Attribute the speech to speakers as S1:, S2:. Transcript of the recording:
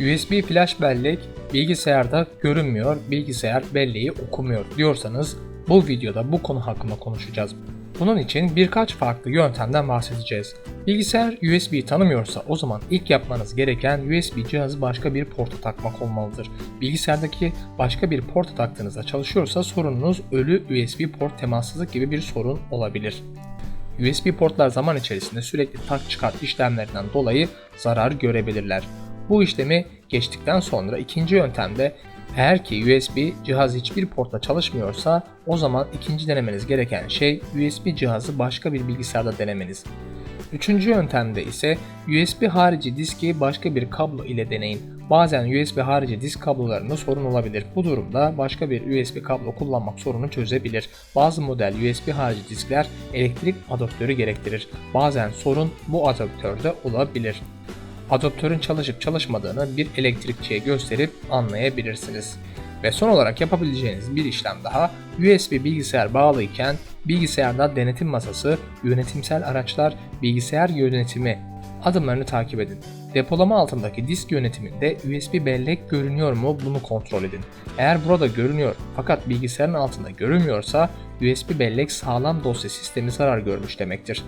S1: USB flash bellek bilgisayarda görünmüyor, bilgisayar belleği okumuyor diyorsanız bu videoda bu konu hakkında konuşacağız. Bunun için birkaç farklı yöntemden bahsedeceğiz. Bilgisayar USB tanımıyorsa o zaman ilk yapmanız gereken USB cihazı başka bir porta takmak olmalıdır. Bilgisayardaki başka bir porta taktığınızda çalışıyorsa sorununuz ölü USB port temassızlık gibi bir sorun olabilir. USB portlar zaman içerisinde sürekli tak çıkart işlemlerinden dolayı zarar görebilirler. Bu işlemi geçtikten sonra ikinci yöntemde eğer ki USB cihaz hiçbir portta çalışmıyorsa o zaman ikinci denemeniz gereken şey USB cihazı başka bir bilgisayarda denemeniz. Üçüncü yöntemde ise USB harici diski başka bir kablo ile deneyin. Bazen USB harici disk kablolarında sorun olabilir. Bu durumda başka bir USB kablo kullanmak sorunu çözebilir. Bazı model USB harici diskler elektrik adaptörü gerektirir. Bazen sorun bu adaptörde olabilir. Adaptörün çalışıp çalışmadığını bir elektrikçiye gösterip anlayabilirsiniz. Ve son olarak yapabileceğiniz bir işlem daha USB bilgisayar bağlıyken bilgisayarda denetim masası, yönetimsel araçlar, bilgisayar yönetimi adımlarını takip edin. Depolama altındaki disk yönetiminde USB bellek görünüyor mu bunu kontrol edin. Eğer burada görünüyor fakat bilgisayarın altında görünmüyorsa USB bellek sağlam dosya sistemi zarar görmüş demektir.